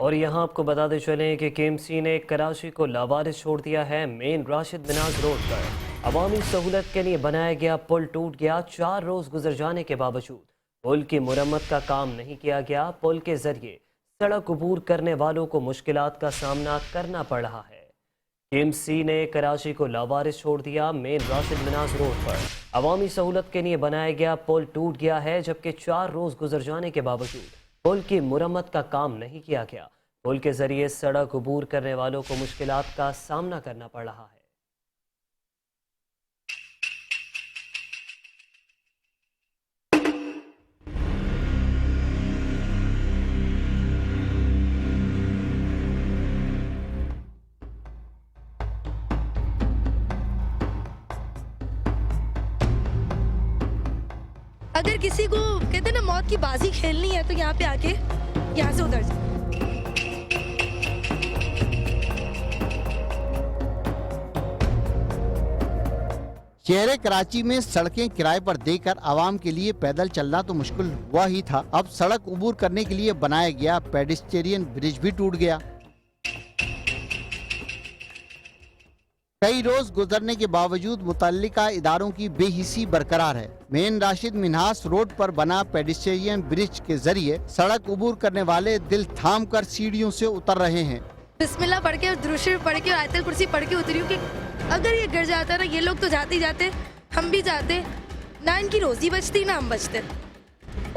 और यहाँ आपको बताते चलें कि केएमसी ने कराची को लावारिस छोड़ दिया है मेन राशिद मिनाज रोड पर। अवामी सहूलत के लिए बनाया गया पुल टूट गया, चार रोज गुजर जाने के बावजूद। पुल की मुरम्मत का काम नहीं किया गया, पुल के ज़रिए सड़क अबूर करने वालों को मुश्किल का सामना करना पड़ रहा है। केएमसी ने कराची को लावारिस छोड़ दिया मेन राशिद मिनाज रोड पर। अवामी सहूलत के लिए बनाया गया पुल टूट गया है, जबकि चार रोज गुजर जाने के बावजूद। पुल की मुरम्मत का काम नहीं किया गया। पुल के ज़रिए सड़क अबूर करने वालों को मुश्किल का सामना करना पड़ रहा है। अगर किसी को, कहते ना, मौत की बाजी खेलनी है तो यहाँ पे आके, यहाँ से जाए शहर कराची में सड़कें किराए पर देकर आवाम के लिए पैदल चलना तो मुश्किल हुआ ही था। अब सड़क उबूर करने के लिए बनाया गया पेडिस्टेरियन ब्रिज भी टूट गया। कई रोज गुजरने के बावजूद मुतल्लिका इदारों की बेहिसी बरकरार है। मेन राशिद मिनहास रोड पर बना पेडिस्टेरियन ब्रिज के ज़रिए सड़क उबूर करने वाले दिल थाम कर सीढ़ियों से उतर रहे हैं। बिस्मिल्लाह पढ़ के दुरुशर पढ़ के आयतल कुर्सी पढ़ के उतरी कि अगर ये गिर जाता ना, ये लोग तो जाते ही जाते, हम भी जाते। ना इनकी रोजी बचती, ना हम बचते।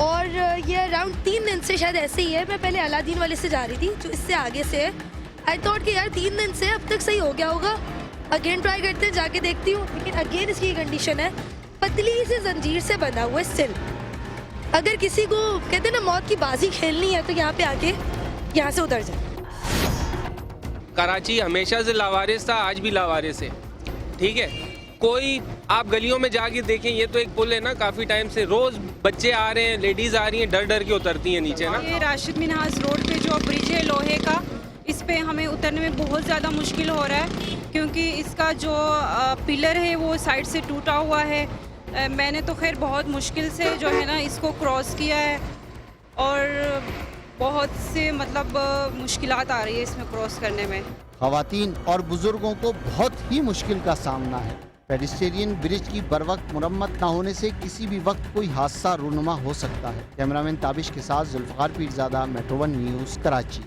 और ये अराउंड तीन दिन से शायद ऐसे ही है, मैं पहले अलादीन वाले से जा रही थी, जो इससे आगे से है। आई थॉट कि यार तीन दिन से अब तक सही हो गया होगा। अगेन ट्राई करते हैं जाके देखती हूँ लेकिन अगेन इसकी कंडीशन है। पतली से जंजीर से बना हुआ है स्टिल अगर किसी को कहते हैं ना मौत की बाजी खेलनी है तो यहाँ पे आके यहाँ से उतर जाए। कराची हमेशा से लावारिस था आज भी लावारिस है। ठीक है? कोई आप गलियों में जाके देखें ये तो एक पुल है ना काफ़ी टाइम से। रोज़ बच्चे आ रहे हैं लेडीज़ आ रही हैं डर डर के उतरती हैं नीचे ना। ये राशिद मिनहास रोड पे जो पे हमें उतरने में बहुत ज़्यादा मुश्किल हो रहा है, क्योंकि इसका जो पिलर है वो साइड से टूटा हुआ है। मैंने तो खैर बहुत मुश्किल से जो है ना इसको क्रॉस किया है और बहुत से मतलब मुश्किल आ रही है इसमें क्रॉस करने में। खातन और बुज़ुर्गों को बहुत ही मुश्किल का सामना है। पेडिस्टेरियन ब्रिज की बर वक्त मुरम्मत न होने से किसी भी वक्त कोई हादसा रूनुमा हो सकता है। कैमरामैन ताबिश के साथ Zulfar Pirzada, metro one news, Karachi.